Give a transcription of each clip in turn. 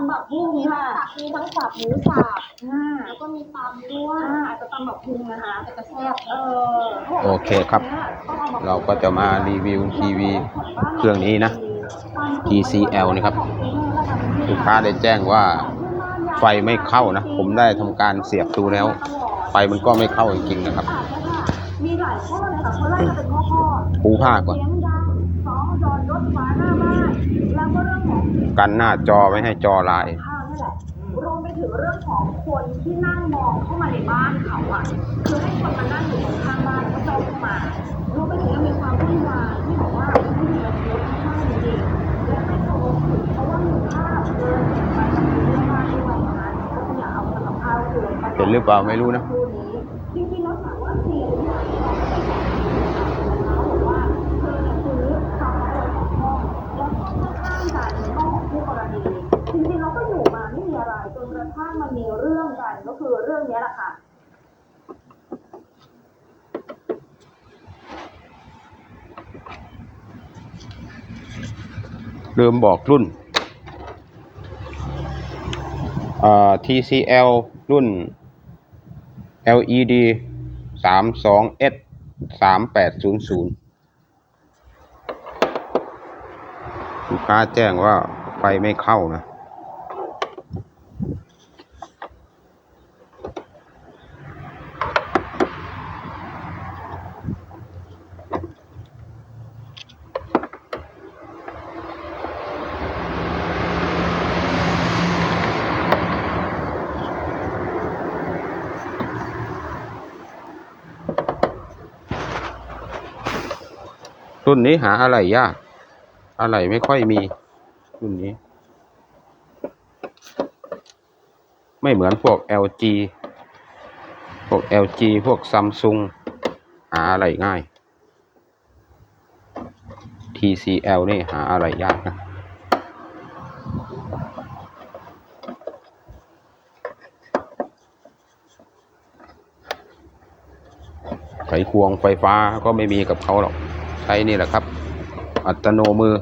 ำแบบพุงค่ะสับมีทั้งสับหมูสับอ่าแล้วก็มีตำด้วยอ่าอาจจะตำแบบพุงนะคะแต่ก็แซ่บเออขาบกโอเคครับต้องอมเราก็จะมารีวิวทีวีเครื่องนี้นะ TCL นี่ครับ ลูกค้าได้แจ้งว่าไฟไม่เข้านะ ผมได้ทำการเสียบดูแล้ว ไฟมันก็ไม่เข้าจริงๆนะครับมีหลายข้อเลยค่ะข้อแรกจะเป็นข้อข้อปูผ้าก่อน กันหน้าจอไม่ให้จอลายข้าวนี่แหละรวมไปถึงเรื่องของคนที่นั่งมองเข้ามาในบ้านเขาอะคือให้คนมานั่งอยู่ตรงข้างบ้านแล้วก็จ้องเข้ามารวมไปถึงยังมีความวุ่นวายที่บอกว่าไม่มีระเบียบข้างจริงๆและไม่เคารพสิทธิ์เพราะว่ามีภาพเดินไปกับเรื่องบ้านด้วยนะคะก็อยากเอาทำกับข้าวคือไปเห็นหรือเปล่าไม่รู้นะคู่นี้จริงๆ กันก็คือเรื่องนี้แหละค่ะ ลืมบอกรุ่นอ่า TCL รุ่น LED 32S 3800ลูกค้าแจ้งว่าไฟไม่เข้านะ รุ่นนี้หาอะไรยาก อะไรไม่ค่อยมี รุ่นนี้ ไม่เหมือนพวก LG พวก LG พวก Samsung หาอะไรง่าย TCL นี่หาอะไรยากนะไขควงไฟฟ้าก็ไม่มีกับเขาหรอก ช้นี่แหละครับ อัตโนมือ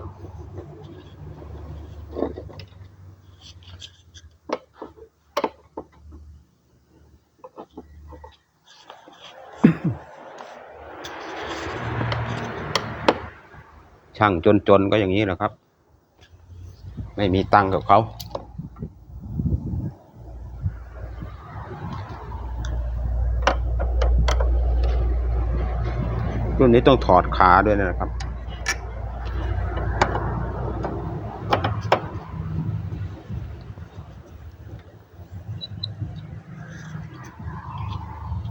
ช่างจนๆก็อย่างนี้แหละครับ ไม่มีตังค์กับเขา รุ่นนี้ต้องถอดขาด้วยนะครับ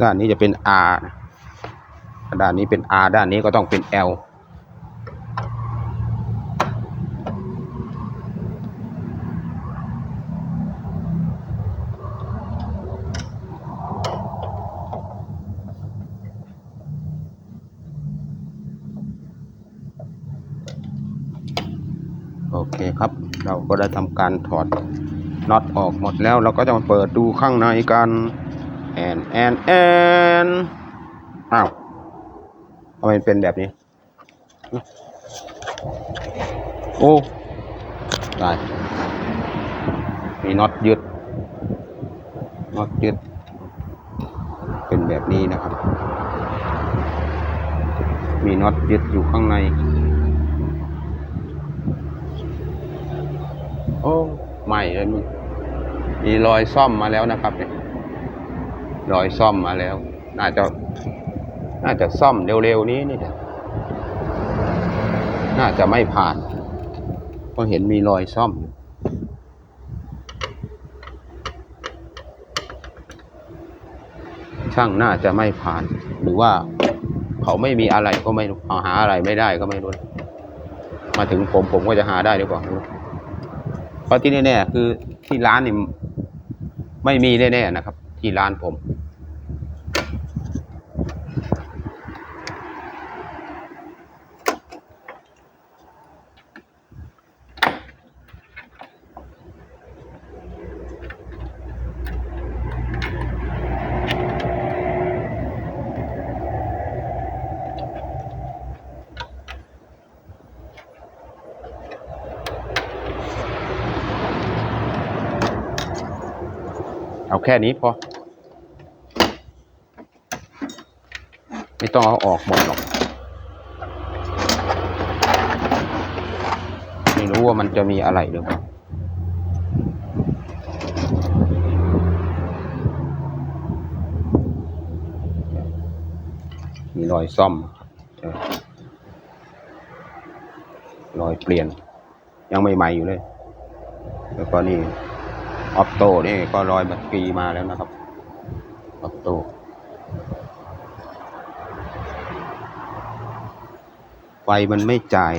ด้านนี้จะเป็น R ด้านนี้เป็น R ด้านนี้ก็ต้องเป็น L เคครับ เราก็ได้ทำการถอดน็อตออกหมดแล้ว เราก็จะมาเปิดดูข้างในกันแอนแอนแอนอ้าวทำไมเป็นแบบนี้ โอ้ได้มีน็อตยึดน็อตยึด เป็นแบบนี้นะครับ มีน็อตยึดอยู่ข้างใน โอ้ใหม่เลยมีมีรอยซ่อมมาแล้วนะครับเนี่ยรอยซ่อมมาแล้ว น่าจะ น่าจะซ่อมเร็วๆนี้นี่แหละน่าจะไม่ผ่านเพราะเห็นมีรอยซ่อม ช่างน่าจะไม่ผ่าน หรือว่าเขาไม่มีอะไรก็ไม่รู้เอาหาอะไรไม่ได้ก็ไม่รู้ มาถึงผมผมก็จะหาได้หรือเปล่า เพราะที่แน่ๆคือที่ร้านนี่ไม่มีแน่ๆนะครับ ที่ร้านผม เอาแค่นี้พอ ไม่ต้องเอาออกหมดหรอก ไม่รู้ว่ามันจะมีอะไรหรือเปล่ามีรอยซ่อมใช่รอยเปลี่ยน ยังใหม่ๆอยู่เลย แล้วก็นี่ ออปโต้นี่ก็ลอยบัตรกีมาแล้วนะครับออปโต้ไฟมันไม่จ่าย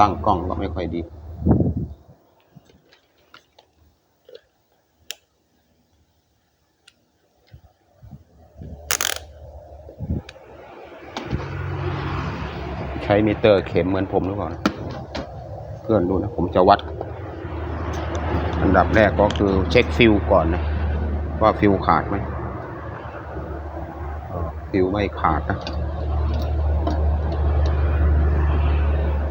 ตั้งกล้องก็ไม่ค่อยดี ช้มิเตอร์เข็มเหมือนผมหรือเปล่าเพื่อนดูนะผมจะวัด อันดับแรกก็คือเช็คฟิลก่อนนะว่าฟิลขาดไหมฟิลไม่ขาดนะ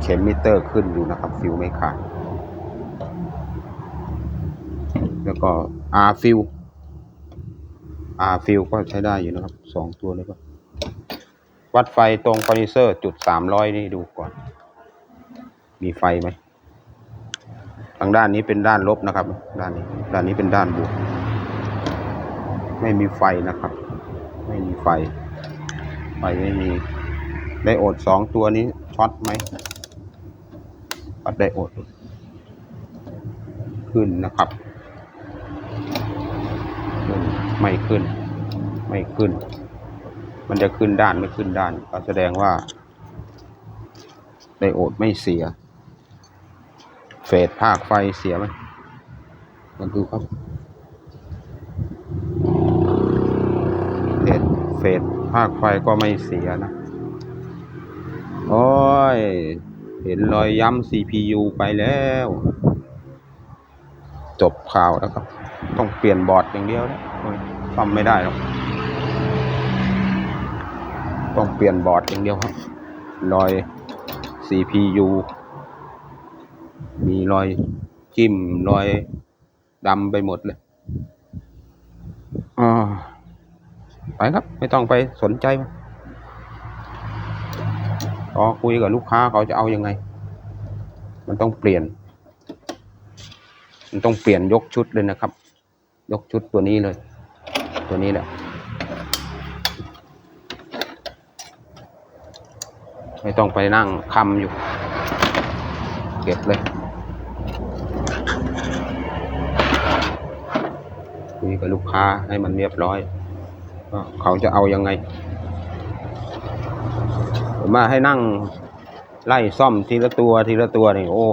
เข็มมิเตอร์ขึ้นอยู่นะครับฟิลไม่ขาด แล้วก็ R ฟิล R ฟิลก็ใช้ได้อยู่นะครับสองตัวเลยก็ วัดไฟตรงคอนิเซอร์จุดสามร้อยนี่ดูก่อน มีไฟไหมทางด้านนี้เป็นด้านลบนะครับ ด้านนี้ ด้านนี้เป็นด้านบวก ไม่มีไฟนะครับ ไม่มีไฟ ไฟไม่มี ไดโอดสองตัวนี้ช็อตไหมวัดไดโอด ขึ้นนะครับ ไม่ขึ้น ไม่ขึ้น มันจะขึ้นด้านไม่ขึ้นด้าน ก็แสดงว่าไดโอดไม่เสีย เฟสภาคไฟเสียไหมมาดูครับเฟสเฟสภาคไฟก็ไม่เสียนะ โอ้ย เห็นรอยย้ำ CPU ไปแล้ว จบข่าวแล้วครับ ต้องเปลี่ยนบอร์ดอย่างเดียวนะโอ้ยซ่อมไม่ได้หรอก ต้องเปลี่ยนบอร์ดอย่างเดียวครับ รอย CPU มีรอยจิ้มรอยดำไปหมดเลยอ่าไปครับ ไม่ต้องไปสนใจมันพอคุยกับลูกค้าเขาจะเอายังไง มันต้องเปลี่ยน มันต้องเปลี่ยนยกชุดเลยนะครับ ยกชุดตัวนี้เลย ตัวนี้แหละ ไม่ต้องไปนั่งคำอยู่ เก็บเลยคุยกับลูกค้าให้มันเรียบร้อยว่าเขาจะเอายังไงผมมาให้นั่งไล่ซ่อมทีละตัวทีละตัวนี่โอ้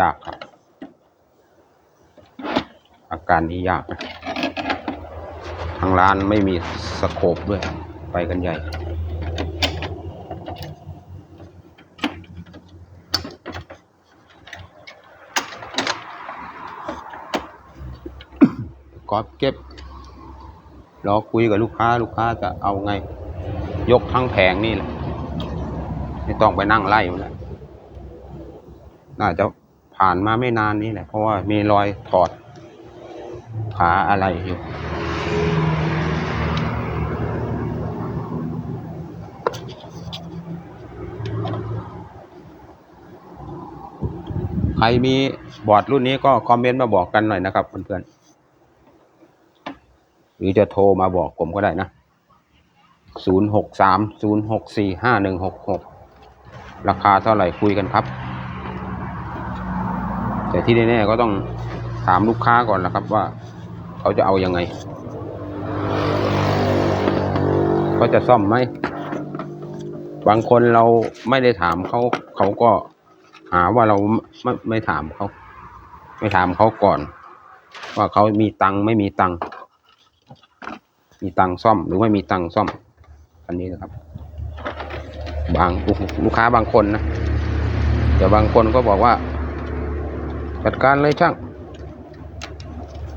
ยากครับ อาการนี้ยาก ทางร้านไม่มีสโคปด้วย ไปกันใหญ่ กอบเก็บรอคุยกับลูกค้าลูกค้าจะเอาไง ยกทั้งแผงนี่แหละไม่ต้องไปนั่งไล่มันแล้วน่าจะผ่านมาไม่นานนี้แหละ เพราะว่ามีรอยถอดขาอะไรอยู่ใครมีบอร์ดรุ่นนี้ก็คอมเมนต์มาบอกกันหน่อยนะครับเพื่อนๆ รือจะโทรมาบอกผมก็ได้นะศูนย์หกสามศูนย์หกสี่ห้าหนึ่งหกหกราคาเท่าไหร่คุยกันครับ แต่ที่แน่ๆก็ต้องถามลูกค้าก่อนนะครับว่าเขาจะเอายังไงเขาจะซ่อมไหม บางคนเราไม่ได้ถามเขาเขาก็หาว่าเราไม่ไม่ถามเขา ไม่ถามเขาก่อน ว่าเขามีตังค์ไม่มีตังค์ มีตังซ่อมหรือไม่มีตังซ่อมอันนี้นะครับ บางลูกค้าบางคนนะแต่บางคนก็บอกว่า จัดการเลยช่าง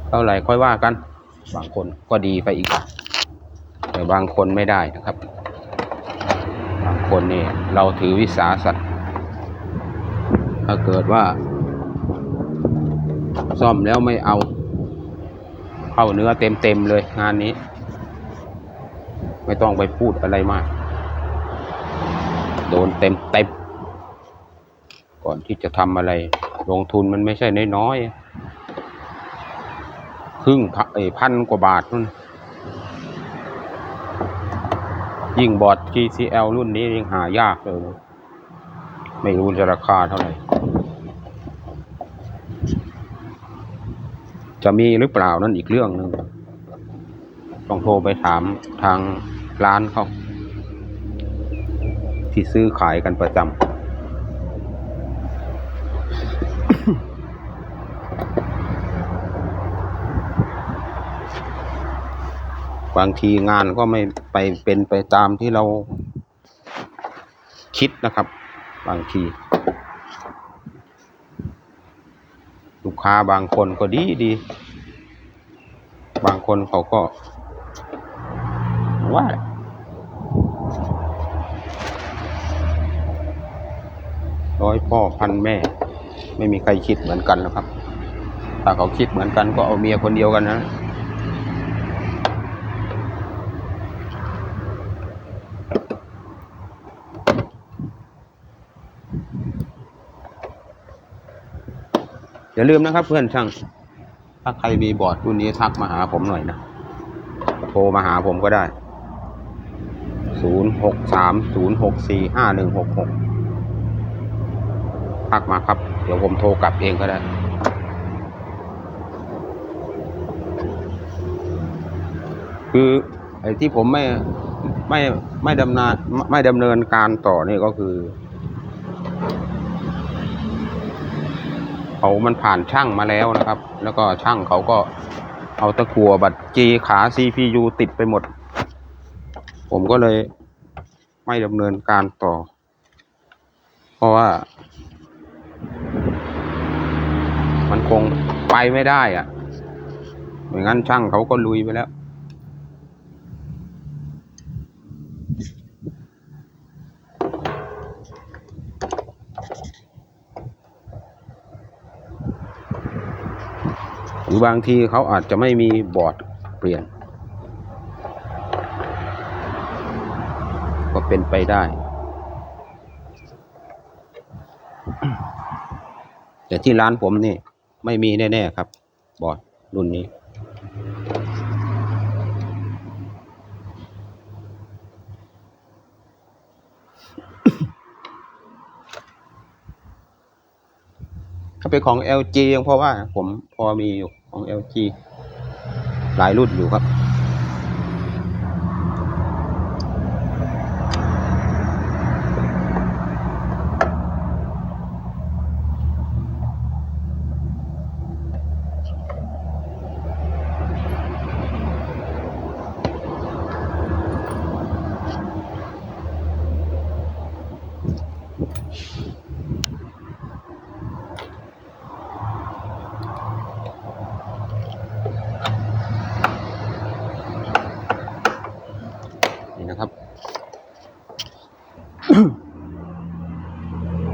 เท่าไหร่ค่อยว่ากัน บางคนก็ดีไปอีก แต่บางคนไม่ได้นะครับ บางคนนี่เราถือวิสาสัตว์ถ้าเกิดว่า ซ่อมแล้วไม่เอา เข้าเนื้อเต็มเต็มๆเลยงานนี้ ไม่ต้องไปพูดอะไรมาก โดนเต็มเต็มก่อนที่จะทำอะไร ลงทุนมันไม่ใช่น้อยๆครึ่งพันเอ้พันกว่าบาทนู่นยิ่งบอร์ด GCL รุ่นนี้ยิ่งหายากเลย ไม่รู้จะราคาเท่าไหร่ จะมีหรือเปล่านั่นอีกเรื่องหนึ่งต้องโทรไปถามทาง ร้านเขาที่ซื้อขายกันประจำบางทีงานก็ไม่ไปเป็นไปตามที่เราคิดนะครับ บางที ลูกค้าบางคนก็ดีดี บางคนเขาก็ ว่าร้อยพ่อพันแม่ ไม่มีใครคิดเหมือนกันหรอกครับ ถ้าเขาคิดเหมือนกันก็เอาเมียคนเดียวกันนะอย่าลืมนะครับเพื่อนช่าง ถ้าใครมีบอร์ดรุ่นนี้ทักมาหาผมหน่อยนะ โทรมาหาผมก็ได้ ศูนย์หกสามศูนย์หกสี่ห้าหนึ่งหกหกทักมาครับ เดี๋ยวผมโทรกลับเองก็ได้คือไอ้ที่ผมไม่ไม่ไม่ดำเนินไม่ดำเนินการต่อนี่ก็คือเขามันผ่านช่างมาแล้วนะครับ แล้วก็ช่างเขาก็เอาตะกัวบัตรจีขา CPU ติดไปหมด ผมก็เลยไม่ดำเนินการต่อ เพราะว่า มันคงไปไม่ได้อะไม่งั้นช่างเขาก็ลุยไปแล้วหรือบางทีเขาอาจจะไม่มีบอร์ดเปลี่ยน เป็นไปได้ แต่ที่ร้านผมนี่ ไม่มีแน่ ๆ ครับ บอร์ดรุ่นนี้ ถ้าเป็นของ LG ยังเพราะว่า ผมพอมีอยู่ของ LG หลายรุ่นอยู่ครับ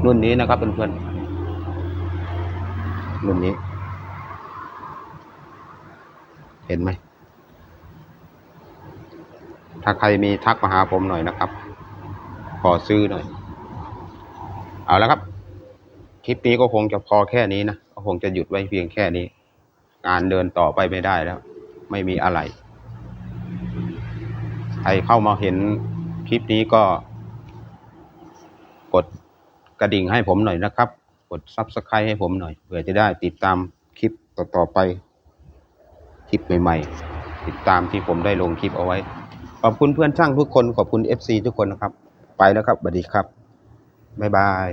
รุ่นนี้นะครับเพื่อนๆรุ่นนี้ เห็นไหม ถ้าใครมีทักมาหาผมหน่อยนะครับ ขอซื้อหน่อย เอาแล้วครับ คลิปนี้ก็คงจะพอแค่นี้นะก็คงจะหยุดไว้เพียงแค่นี้ งานเดินต่อไปไม่ได้แล้ว ไม่มีอะไร ใครเข้ามาเห็นคลิปนี้ก็กด กระดิ่งให้ผมหน่อยนะครับ กดซับสไครต์ให้ผมหน่อยเพื่อจะได้ติดตามคลิปต่อๆไป คลิปใหม่ๆ ติดตามที่ผมได้ลงคลิปเอาไว้ ขอบคุณเพื่อนช่างทุกคน ขอบคุณ FC ทุกคนนะครับ ไปแล้วครับสวัสดีครับ บ๊ายบาย